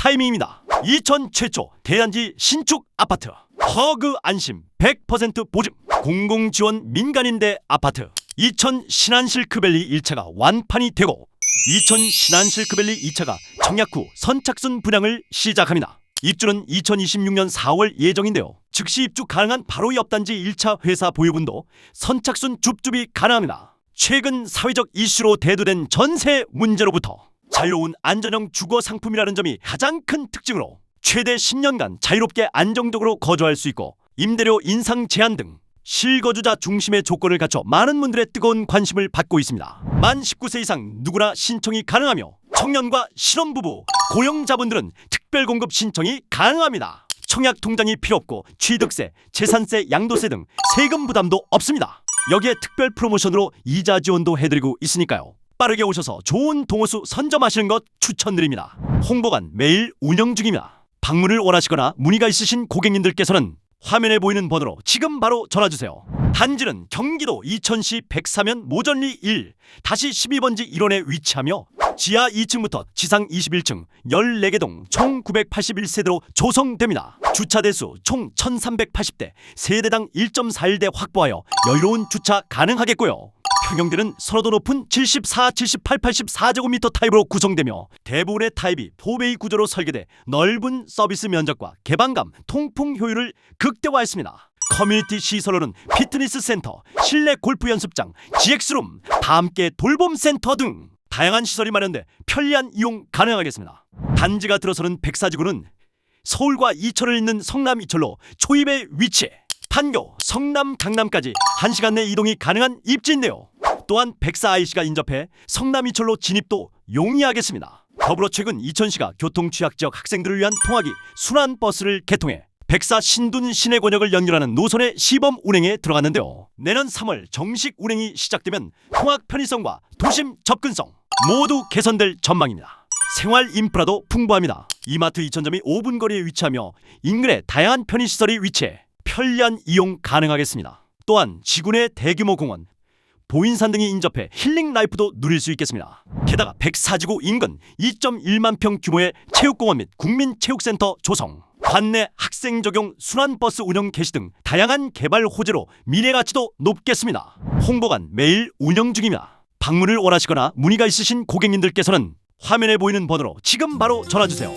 타이밍입니다. 이천 최초 대단지 신축 아파트 허그 안심 100% 보증 공공 지원 민간임대 아파트 이천 신안실크밸리 1차가 완판이 되고 이천 신안실크밸리 2차가 청약 후 선착순 분양을 시작합니다. 입주는 2026년 4월 예정인데요. 즉시 입주 가능한 바로 옆 단지 1차 회사 보유분도 선착순 줍줍이 가능합니다. 최근 사회적 이슈로 대두된 전세 문제로부터 자유로운 안전형 주거 상품이라는 점이 가장 큰 특징으로 최대 10년간 자유롭게 안정적으로 거주할 수 있고 임대료 인상 제한 등 실거주자 중심의 조건을 갖춰 많은 분들의 뜨거운 관심을 받고 있습니다. 만 19세 이상 누구나 신청이 가능하며 청년과 신혼부부, 고용자분들은 특별 공급 신청이 가능합니다. 청약 통장이 필요 없고 취득세, 재산세, 양도세 등 세금 부담도 없습니다. 여기에 특별 프로모션으로 이자 지원도 해드리고 있으니까요. 빠르게 오셔서 좋은 동호수 선점하시는 것 추천드립니다. 홍보관 매일 운영 중입니다. 방문을 원하시거나 문의가 있으신 고객님들께서는 화면에 보이는 번호로 지금 바로 전화주세요. 단지는 경기도 이천시 백사면 모전리 1 다시 12번지 1원에 위치하며 지하 2층부터 지상 21층 14개 동 총 981세대로 조성됩니다. 주차 대수 총 1380대 세대당 1.41대 확보하여 여유로운 주차 가능하겠고요. 평형대는 선호도 높은 74, 78, 84제곱미터 타입으로 구성되며 대부분의 타입이 포베이 구조로 설계돼 넓은 서비스 면적과 개방감, 통풍 효율을 극대화했습니다. 커뮤니티 시설로는 피트니스 센터, 실내 골프 연습장, GX룸, 다 함께 돌봄 센터 등 다양한 시설이 마련돼 편리한 이용 가능하겠습니다. 단지가 들어서는 백사지구는 서울과 이천을 잇는 성남 이철로 초입에 위치해 판교, 성남, 강남까지 1시간 내 이동이 가능한 입지인데요. 또한 백사 IC가 인접해 성남 이철로 진입도 용이하겠습니다. 더불어 최근 이천시가 교통 취약 지역 학생들을 위한 통학이 순환 버스를 개통해 백사 신둔 시내 권역을 연결하는 노선의 시범 운행에 들어갔는데요. 내년 3월 정식 운행이 시작되면 통학 편의성과 도심 접근성 모두 개선될 전망입니다. 생활 인프라도 풍부합니다. 이마트 2천점이 5분 거리에 위치하며 인근에 다양한 편의시설이 위치해 편리한 이용 가능하겠습니다. 또한 지구 내 대규모 공원, 보인산 등이 인접해 힐링 라이프도 누릴 수 있겠습니다. 게다가 백사지구 인근 2.1만 평 규모의 체육공원 및 국민체육센터 조성, 관내 학생 적용 순환버스 운영 개시 등 다양한 개발 호재로 미래 가치도 높겠습니다. 홍보관 매일 운영 중입니다. 방문을 원하시거나 문의가 있으신 고객님들께서는 화면에 보이는 번호로 지금 바로 전화 주세요.